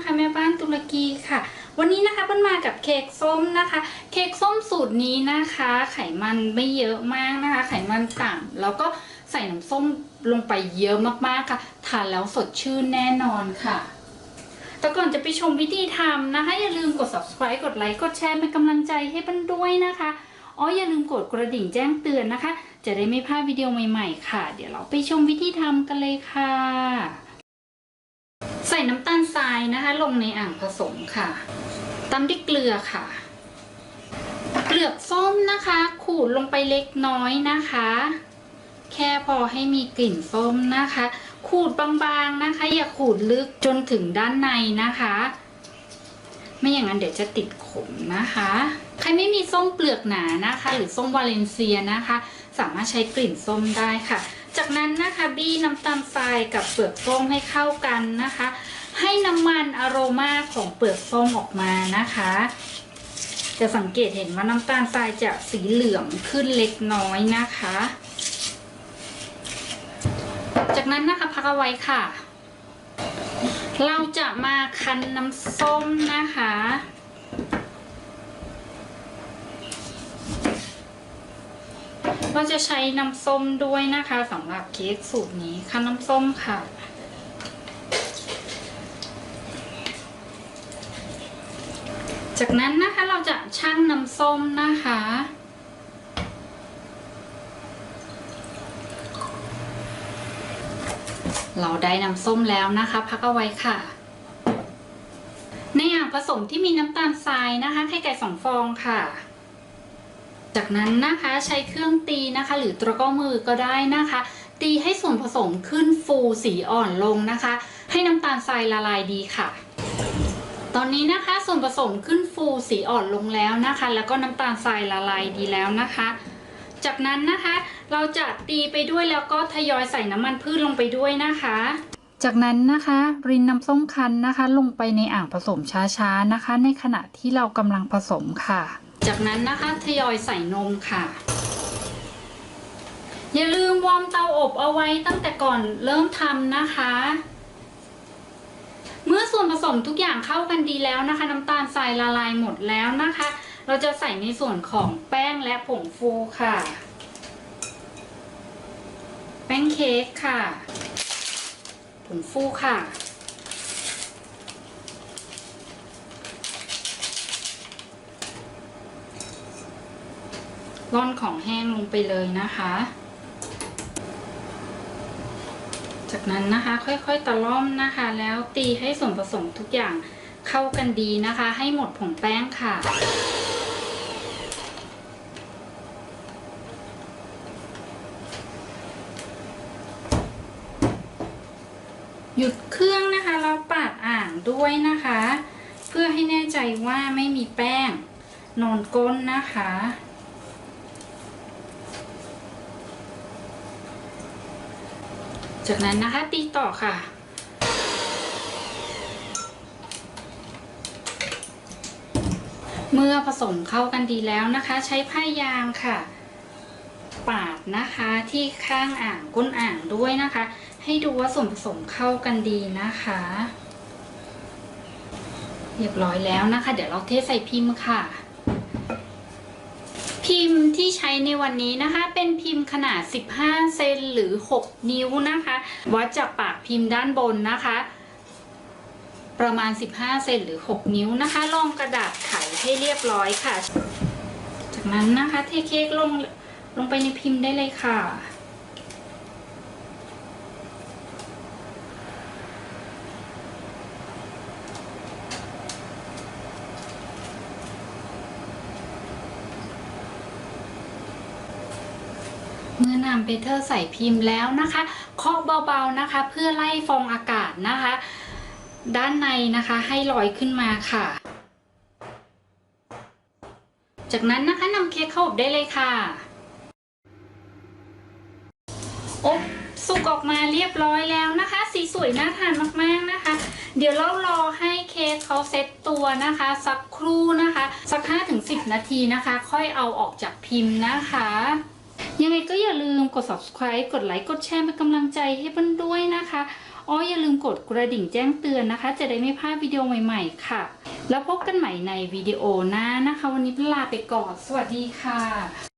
นะคะแม่บ้านตุรกีค่ะ วันนี้นะคะเปิ้ลมากับเค้กส้มนะคะ เค้กส้มสูตรนี้นะคะ ไขมันไม่เยอะมากนะคะ ไขมันต่ำแล้วก็ใส่น้ำส้มลงไปเยอะมากๆค่ะทานแล้วสดชื่นแน่นอนค่ะ แต่ก่อนจะไปชมวิธีทำนะคะ อย่าลืมกด subscribe กดไลค์กดแชร์เป็นกำลังใจให้เปิ้ลด้วยนะคะอ๋ออย่าลืมกดกระดิ่งแจ้งเตือนนะคะ จะได้ไม่พลาดวิดีโอใหม่ๆ ค่ะ เดี๋ยวเราไปชมวิธีทำกันเลยค่ะ น้ำตาลทรายนะคะ ลงในอ่างผสมค่ะตามด้วยเกลือค่ะเปลือกส้มนะคะ ขูดลงไปเล็กน้อยนะคะ แค่พอให้มีกลิ่นส้มนะคะ ขูดบางๆนะคะ อย่าขูดลึกจนถึงด้านในนะคะ ไม่อย่างนั้นเดี๋ยวจะติดขมนะคะ ใครไม่มีส้มเปลือกหนานะคะ หรือส้มวาเลนเซียนะคะ สามารถใช้กลิ่นส้มได้ค่ะ จากนั้นนะคะบี้น้ำตาลทรายกับเปลือกส้มให้เข้ากันนะคะ ให้น้ำมันอโรมาของเปลือกส้มออกมานะคะ จะสังเกตเห็นว่าน้ำตาลทรายจะสีเหลืองขึ้นเล็กน้อยนะคะ จากนั้นนะคะพักเอาไว้ค่ะ เราจะมาคั้นน้ำส้มนะคะ เราจะใช้น้ำส้มด้วยนะคะสำหรับเค้กสูตรนี้คั้นน้ำส้มค่ะ จากนั้นนะคะเราจะชั่งน้ำส้มนะคะเราได้น้ำส้มแล้วนะคะ พักเอาไว้ค่ะ ในอ่างผสมที่มีน้ำตาลทรายนะคะไข่ไก่สองฟองค่ะ จากนั้นนะคะใช้เครื่องตีนะคะ หรือตะกร้อมือก็ได้นะคะ ตีให้ส่วนผสมขึ้นฟูสีอ่อนลงนะคะ ให้น้ำตาลทรายละลายดีค่ะ ตอนนี้นะคะส่วนผสมขึ้นฟูสีอ่อนลงแล้วนะคะ แล้วก็น้ำตาลทรายละลายดีแล้วนะคะ จากนั้นนะคะเราจะตีไปด้วยแล้วก็ทยอยใส่น้ำมันพืชลงไปด้วยนะคะ จากนั้นนะคะรินน้ำส้มคั้นนะคะ ลงไปในอ่างผสมช้าๆนะคะ ในขณะที่เรากำลังผสมค่ะ จากนั้นนะคะทยอยใส่นมค่ะ อย่าลืมวอร์มเตาอบเอาไว้ตั้งแต่ก่อนเริ่มทำนะคะ เมื่อส่วนผสมทุกอย่างเข้ากันดีแล้วนะคะ น้ำตาลทรายละลายหมดแล้วนะคะ เราจะใส่ในส่วนของแป้งและผงฟูค่ะ แป้งเค้กค่ะ ผงฟูค่ะ ร่อนของแห้งลงไปเลยนะคะ จากนั้นนะคะค่อยๆตะล่อมนะคะ แล้วตีให้ส่วนผสมทุกอย่างเข้ากันดีนะคะ ให้หมดผงแป้งค่ะหยุดเครื่องนะคะแล้วปาดอ่างด้วยนะคะ เพื่อให้แน่ใจว่าไม่มีแป้งนอนก้นนะคะ จากนั้นนะคะตีต่อค่ะ เมื่อผสมเข้ากันดีแล้วนะคะ ใช้ผ้ายางค่ะ ปาดนะคะที่ข้างอ่างก้นอ่างด้วยนะคะ ให้ดูว่าส่วนผสมเข้ากันดีนะคะ เรียบร้อยแล้วนะคะ เดี๋ยวเราเทใส่พิมพ์ค่ะ พิมพ์ที่ใช้ในวันนี้นะคะ เป็นพิมพ์ขนาด 15 เซนหรือ 6 นิ้วนะคะ วัดจากปากพิมพ์ด้านบนนะคะ ประมาณ 15 เซนหรือ 6 นิ้วนะคะรองกระดาษไขให้เรียบร้อยค่ะ จากนั้นนะคะเทเค้กลงลงไปในพิมพ์ได้เลยค่ะ เมื่อนำเบเทอร์ใส่พิมพ์แล้วนะคะเคาะเบาๆนะคะ เพื่อไล่ฟองอากาศนะคะ ด้านในนะคะให้ลอยขึ้นมาค่ะ จากนั้นนะคะนำเค้กเข้าอบได้เลยค่ะอบสุกออกมาเรียบร้อยแล้วนะคะ สีสวยน่าทานมากๆนะคะ เดี๋ยวเรารอให้เค้กเขาเซตตัวนะคะ สักครู่นะคะ สัก 5-10 นาทีนะคะ ค่อยเอาออกจากพิมพ์นะคะ ยังไงก็อย่าลืมกด subscribe กดไลค์ กดแชร์เป็นกำลังใจให้เปิ้ลด้วยนะคะ อ้ออย่าลืมกดกระดิ่งแจ้งเตือนนะคะ จะได้ไม่พลาดวิดีโอใหม่ๆ ค่ะ แล้วพบกันใหม่ในวิดีโอหน้านะคะ วันนี้ลาไปก่อน สวัสดีค่ะ